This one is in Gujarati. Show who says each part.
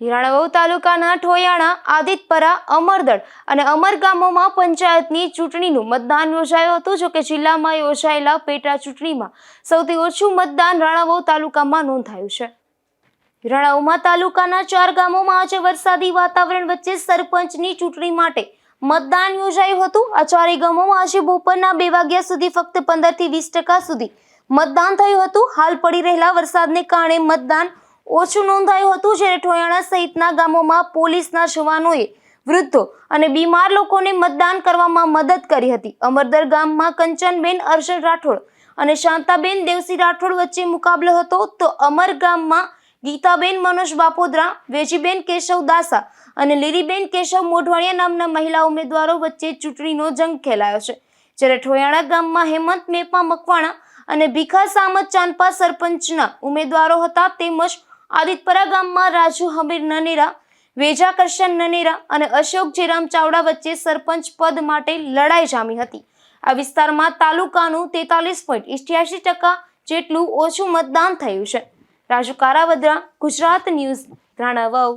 Speaker 1: હિરાણાવાવ તાલુકાના ઠોયાણા, આદિતપરા, અમરદળ અને અમર ગામોમાં પંચાયતની ચૂંટણીનું મતદાન યોજાયું હતું, જોકે જિલ્લામાં યોજાયેલા પેટા ચૂંટણીમાં સૌથી ઓછું મતદાન રાણાવાવ તાલુકામાં નોંધાયું છે. રાણાવમાં તાલુકાના ચાર ગામોમાં આજે વરસાદી વાતાવરણ વચ્ચે સરપંચની ચૂંટણી માટે મતદાન યોજાયું હતું. આ ચારેય ગામોમાં આજે બપોરના બે વાગ્યા સુધી ફક્ત પંદરથી વીસ ટકા સુધી મતદાન થયું હતું. હાલ પડી રહેલા વરસાદને કારણે મતદાન ઓછું નોંધાયું હતું જ્યારે ઠોયાણા સહિતના ગામોમાં પોલીસના જવાનોએ વૃદ્ધો અને બીમાર લોકોને મતદાન કરવામાં મદદ કરી હતી. અમરદર ગામમાં કંચનબેન, અર્જન રાઠોડ અને શાંતાબેન દેવસી રાઠોડ વચ્ચે મુકાબલો હતો તો અમર ગામમાં ગીતાબેન, મનોજ બાપોદરા, વેજીબેન, કેશવ દાસા અને લીલીબેન, કેશવ મોઢવાણિયા નામના મહિલા ઉમેદવારો વચ્ચે ચૂંટણીનો જંગ ખેલાયો છે. જ્યારે ઠોયાણા ગામમાં હેમંત મેપા મકવાણા અને ભીખા સામત ચાંદપા સરપંચના ઉમેદવારો હતા તેમજ આદિતપરા ગામમાં રાજુ હમીર નનેરા, વેજા કરશન નનેરા અને અશોક જેરામ ચાવડા વચ્ચે સરપંચ પદ માટે લડાઈ જામી હતી. આ વિસ્તારમાં તાલુકાનું તેતાલીસ પોઈન્ટ ઇઠ્યાસી ટકા જેટલું ઓછું મતદાન થયું છે. રાજુ કારાવદ્રા, ગુજરાત ન્યૂઝ રાણાવાવ